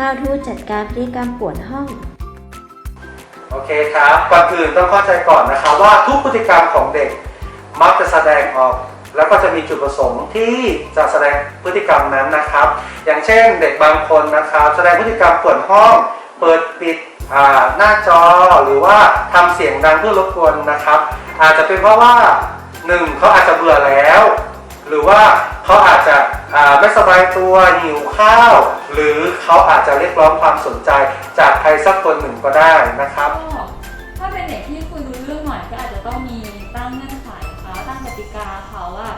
How to จัดการพฤติกรรมปวดห้อง โอเคครับก่อนอื่นต้องเข้าใจก่อนนะครับว่าทุกพฤติกรรมของเด็กมักจะแสดงออก แล้วก็จะมีจุดประสงค์ที่จะแสดงพฤติกรรมนั้นนะครับ อย่างเช่นเด็กบางคนนะครับ แสดงพฤติกรรมปวดห้อง เปิดปิดหน้าจอหรือว่าทำเสียงดังเพื่อรบกวนนะครับ อาจจะเป็นเพราะว่าหนึ่งเขาอาจจะเบื่อแล้ว หรือว่าเขาอาจจะ ไม่สบายตัวหิวข้าว หรือเขาอาจจะเรียกร้องความสนใจจากใครสักคนหนึ่งก็ได้นะครับ ก็ถ้าเป็นเด็กที่คุยรู้เรื่องหน่อยก็อาจจะต้องมีตั้งเงื่อนไขเขาตั้งกติกาเขาว่า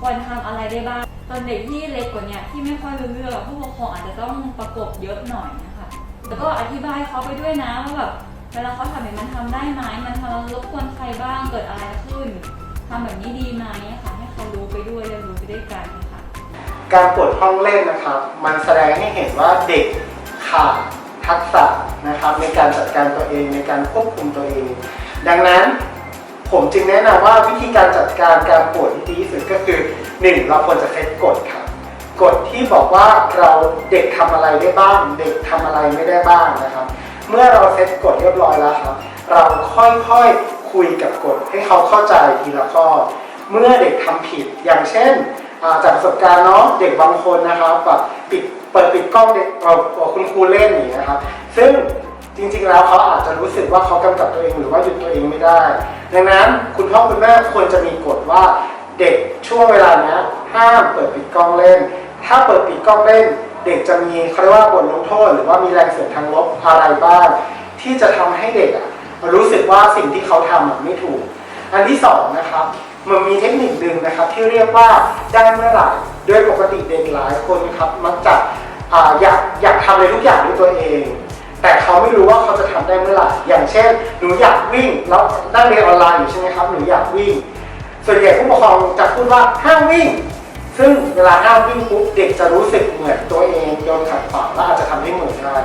ควรทำอะไรได้บ้างตอนเด็กที่เล็กกว่านี้ที่ไม่ค่อยรู้เรื่องผู้ปกครองอาจจะต้องประกบเยอะหน่อยนะคะแล้วก็อธิบายเขาไปด้วยนะว่าแบบเวลาเขาทำแบบมันทำได้ไหมมันทำแล้วรบกวนใครบ้างเกิดอะไรขึ้นทำแบบนี้ดีไหมค่ะให้เขารู้ไปด้วยเรียนรู้ไปด้วยกัน การปวดห้องเล่นนะครับ มันแสดงให้เห็นว่าเด็กขาดทักษะนะครับในการจัดการตัวเองในการควบคุมตัวเอง ดังนั้นผมจึงแนะนำว่าวิธีการจัดการการปวดที่ดีที่สุดก็คือ 1. เราควรจะเซตกฎครับกฎที่บอกว่าเราเด็กทำอะไรได้บ้าง เด็กทำอะไรไม่ได้บ้างนะครับ เมื่อเราเซตกฎเรียบร้อยแล้วครับเราค่อยๆคุยกับกฎให้เขาเข้าใจทีละข้อ เมื่อเด็กทำผิดอย่างเช่น จากประสบการณ์เนาะเด็กบางคนนะครับแบบปิดเปิดปิดกล้องเด็กเอาคุณครูเล่นอย่างเงี้ยครับ ซึ่งจริงๆแล้วเขาอาจจะรู้สึกว่าเขากำกับตัวเองหรือว่าหยุดตัวเองไม่ได้ ดังนั้นคุณพ่อคุณแม่ควรจะมีกฎว่าเด็กช่วงเวลานี้ห้ามเปิดปิดกล้องเล่น ถ้าเปิดปิดกล้องเล่น เด็กจะมีเขาเรียกว่าบทลงโทษ หรือว่ามีแรงเสียดทางลบอะไรบ้าง ที่จะทำให้เด็กอะรู้สึกว่าสิ่งที่เขาทำไม่ถูก อันที่สองนะครับ มันมีเทคนิคหนึ่งนะครับที่เรียกว่าได้เมื่อไหร่โดยปกติเด็กหลายคนครับมักจะอยากอยากทำอะไรทุกอย่างด้วยตัวเอง แต่เขาไม่รู้ว่าเขาจะทำได้เมื่อไหร่อย่างเช่น หนูอยากวิ่งแล้วนั่งเรียนออนไลน์อยู่ใช่ไหมครับหนูอยากวิ่ง ส่วนใหญ่ผู้ปกครองจะพูดว่าห้ามวิ่ง ซึ่งเวลาห้ามวิ่งปุ๊บเด็กจะรู้สึกเหมือนตัวเองโดนขัดขวางและอาจจะทำให้เหมือนได้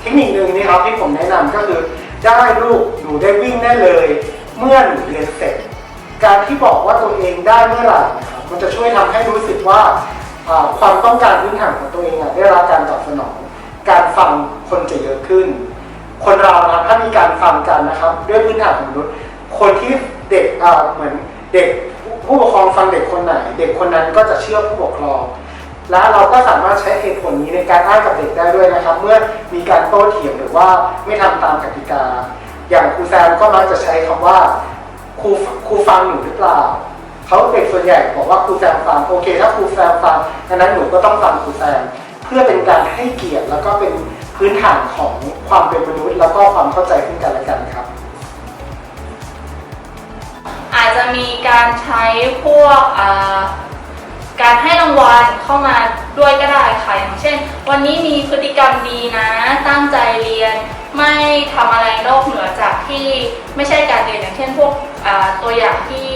เทคนิคหนึ่งนี่ครับที่ผมแนะนำก็คือได้ลูกหนูได้วิ่งได้เลย เมื่อหนูเรียนเสร็จ การที่บอกว่าตัวเองได้เมื่อไหร่นะครับมันจะช่วยทำให้รู้สึกว่าความต้องการพื้นฐานของตัวเองได้รับการตอบสนอง การฟังคนจะเยอะขึ้น คนเรานะครับถ้ามีการฟังกันนะครับ ด้วยพื้นฐานของมนุษย์คนที่เด็กเหมือนเด็กผู้ปกครองฟังเด็กคนไหน เด็กคนนั้นก็จะเชื่อผู้ปกครอง และเราก็สามารถใช้เหตุผลนี้ในการอ้างกับเด็กได้ด้วยนะครับ เมื่อมีการโต้เถียงหรือว่าไม่ทำตามกติกา อย่างครูแซมก็มักจะใช้คำว่า ครูครูฟังหนูหรือเปล่าเขาเด็กส่วนใหญ่บอกว่าครูแซมฟังโอเค ถ้าครูแซมฟังดังนั้นหนูก็ต้องฟังครูแซมเพื่อเป็นการให้เกียรติแล้วก็เป็นพื้นฐานของความเป็นมนุษย์ แล้วก็ความเข้าใจซึ่งกันและกันครับ อาจจะมีการใช้พวกการให้รางวัลเข้ามาด้วยก็ได้ค่ะอย่างเช่น วันนี้มีพฤติกรรมดีนะ ตั้งใจเรียน ไม่ทำอะไรนอกเหนือจากที่ไม่ใช่การเรียนอย่างเช่นพวก อ่าตัวอย่างที่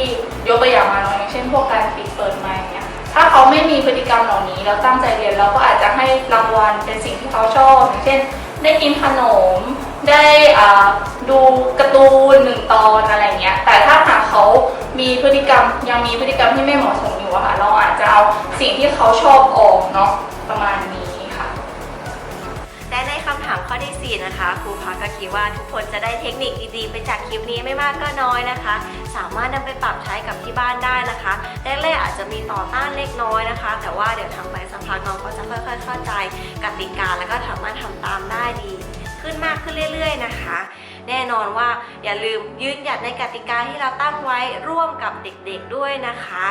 ยกตัวอย่างมาเนาะอย่างเช่นพวกการปิดเปิดไมค์เนี่ยถ้าเขาไม่มีพฤติกรรมเหล่านี้แล้วตั้งใจเรียนเราก็อาจจะให้รางวัลเป็นสิ่งที่เขาชอบอย่างเช่น ได้กินขนม ได้อ่าดูการ์ตูนหนึ่งตอนอะไรเงี้ยแต่ถ้าหากเขามีพฤติกรรมยังมีพฤติกรรมที่ไม่เหมาะสมอยู่อะค่ะเราอาจจะเอาสิ่งที่เขาชอบออกเนาะ ที่ 4 นะคะ ครูพักก็คิดว่าทุกคนจะได้เทคนิคดีๆ ไปจากคลิปนี้ไม่มากก็น้อยนะคะ สามารถนำไปปรับใช้กับที่บ้านได้นะคะแรกๆอาจจะมีต่อต้านเล็กน้อยนะคะ แต่ว่าเดี๋ยวทำไปสักพักน้องก็จะค่อยๆเข้าใจกติกาแล้วก็สามารถทำตามได้ดี ขึ้นมากขึ้นเรื่อย ๆ นะคะแน่นอนว่าอย่าลืมยืนหยัดในกติกาที่เราตั้งไว้ร่วมกับเด็กๆด้วยนะคะ